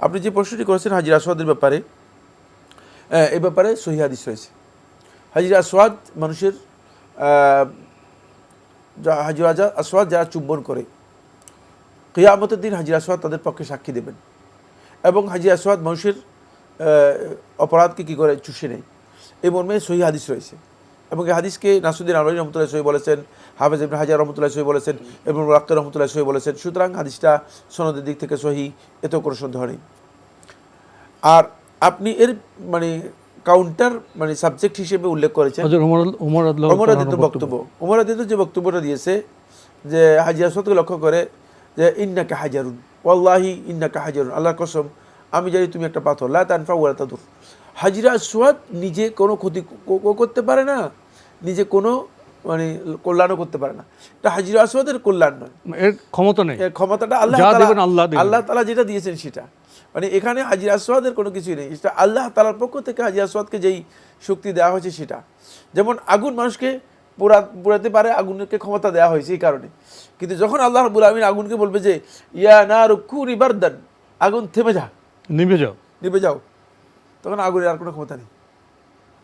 আপনি যে প্রশ্নটি করেছেন হাজির আসওয়াদের ব্যাপারে এই ব্যাপারে সহি হাদিস রয়েছে। হাজির আসওয়াদ মানুষের হাজির আজা- আসওয়াদ যারা চুম্বন করে, কিয়ামতের দিন হাজির আসওয়াদ তাদের পক্ষে সাক্ষী দেবেন। এবং হাজির আসওয়াদ মানুষের অপরাধকে কী করে চুষে নেয় এই মর্মে সহি হাদিস রয়েছে। এবং এই হাদিসকে নাসুদ্দিন আলহী রহমতুল্লাহ সহি বলেছেন হাফেজ ইবনে হাজার রহমতুল্লাহ সহি বলেছেন এবং রাক্ত রহমতুল্লাহ সহি বলেছেন। সুতরাং হাদিসটা সনদের দিক থেকে সহি এতেও কোনো সন্দেহ নেই। আর আপনি এর মানে কাউন্টার মানে সাবজেক্ট হিসেবে উল্লেখ করেছেন। ওমর আদিত্য বক্তব্য। ওমর আদিত্য যে বক্তব্যটা দিয়েছে যে হাজি আসওয়াদকে লক্ষ্য করে যে ইন্নাকা হাজারুন। ওয়াল্লাহি ইন্নাকা হাজারুন। আল্লাহর কসম আমি জানি তুমি একটা পাথর। লা তানফা ওয়ালা তাদুর। হাজিরা আসওয়াদ নিজে কোনো ক্ষতি করতে পারে না নিজে কোনো মানে কল্যাণও করতে পারে না। এটা হাজিরা আসওয়াদের কল্যাণ নয়। এর ক্ষমতা নেই। এর ক্ষমতাটা আল্লাহ দেবেন আল্লাহ আল্লাহ তালা যেটা দিয়েছেন সেটা। মানে এখানে হাজির আসওয়াদের কোনো কিছুই নেই। সেটা আল্লাহ তালার পক্ষ থেকে হাজির আসওয়াদকে যেই শক্তি দেওয়া হয়েছে সেটা। যেমন আগুন মানুষকে পোড়া পোড়াতে পারে আগুনকে ক্ষমতা দেওয়া হয়েছে এই কারণে। কিন্তু যখন আল্লাহ রবুল আলমিন আগুনকে বলবে যে ইয়া না রুক্ষু রিবারদান আগুন থেমে যা নিভে যাও। নিভে যাও। তখন আগুনের আর কোনো ক্ষমতা নেই।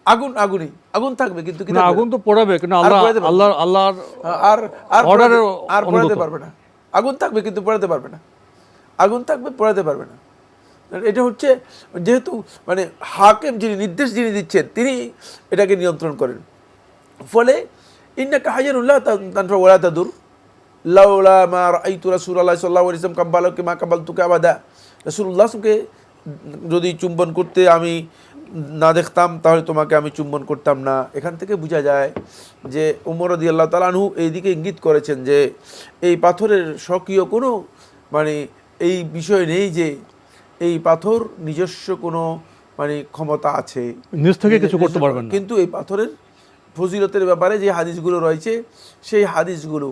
আগুন আগুনই আগুন থাকবে কিন্তু আগুন তো পড়াবে কিন্তু আল্লাহ আল্লাহ আল্লাহর আর আর পড়াতে- আর পড়াতে পারবে না। আগুন থাকবে কিন্তু পড়াতে পারবে না। আগুন থাকবে পড়াতে পারবে না। এটা হচ্ছে যেহেতু মানে হাকেম যিনি নির্দেশ যিনি দিচ্ছেন তিনি এটাকে নিয়ন্ত্রণ করেন। ফলে ইন্নাকা হাজারুল্লাহ তানফা ওলা তাদুর। লাউলা মা রাআইতু রাসূলুল্লাহ সাল্লাল্লাহু আলাইহি ওয়াসাল্লাম কাব্বালাকে মা কাব্বালতুকা আবাদা। রাসূলুল্লাহকে যদি চুম্বন করতে আমি না দেখতাম তাহলে তোমাকে আমি চুম্বন করতাম না। এখান থেকে বোঝা যায় যে উমর রাদিয়াল্লাহু তাআলা আনহু এইদিকে ইঙ্গিত করেছেন যে এই পাথরের স্বকীয় কোনো মানে এই বিষয় নেই যে এই পাথর নিজস্ব কোনো মানে ক্ষমতা আছে। নিজ থেকে কিছু করতে পারবেন না। কিন্তু এই পাথরের ফজিলতের ব্যাপারে যে হাদিসগুলো রয়েছে সেই হাদিসগুলো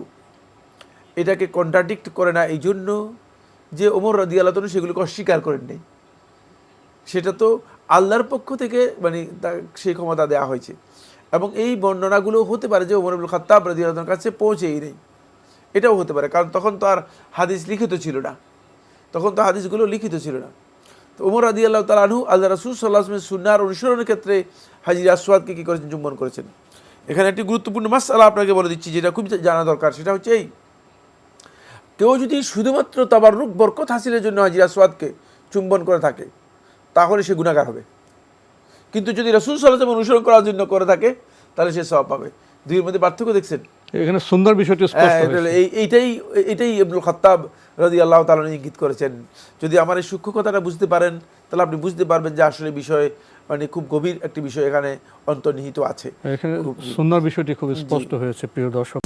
এটাকে কন্ট্রাডিক্ট করে না। এই জন্য যে ওমর রাদি আল্লাহ সেগুলোকে অস্বীকার করেন নাই সেটা তো আল্লাহর পক্ষ থেকে মানে সেই ক্ষমতা দেওয়া হয়েছে। এবং এই বর্ণনাগুলো হতে পারে যে ওমর আবুল খাত্তাব রাদি আল্লাহর কাছে পৌঁছেই নেই। এটাও হতে পারে, কারণ তখন তো আর হাদিস লিখিত ছিল না। তখন তো হাদিসগুলো লিখিত ছিল না। তো ওমর রাদি আল্লাহ তালাহু আল্লাহ রসুল সাল্লাহ আসলামের সুন্নার অনুসরণের ক্ষেত্রে হাজির আসওয়াদকে কী করেছেন? চুম্বন করেছেন। এখানে একটি গুরুত্বপূর্ণ মাসালা আপনাকে বলে দিচ্ছি, যেটা খুব জানা দরকার। সেটা হচ্ছে এই, কেউ যদি শুধুমাত্র তাবার তাবাররুক বরকত হাসিলের জন্য হাজির আসওয়াদকে চুম্বন করে থাকে তাহলে সে গুণাগার হবে। কিন্তু যদি রসুল সাল্লাহ অনুসরণ করার জন্য করে থাকে তাহলে সে সব পাবে। দুইয়ের মধ্যে পার্থক্য দেখছেন? এখানে সুন্দর বিষয়টি হ্যাঁ, এইটাই এইটাই ইবনুল খাত্তাব রাজি আল্লাহ তালন ইঙ্গিত করেছেন। যদি আমার এই সূক্ষ্ম কথাটা বুঝতে পারেন তাহলে আপনি বুঝতে পারবেন যে আসলে বিষয় মানে খুব গভীর একটি বিষয় এখানে অন্তর্নিহিত আছে। এখানে সুন্দর বিষয়টি খুব স্পষ্ট হয়েছে প্রিয় দর্শক।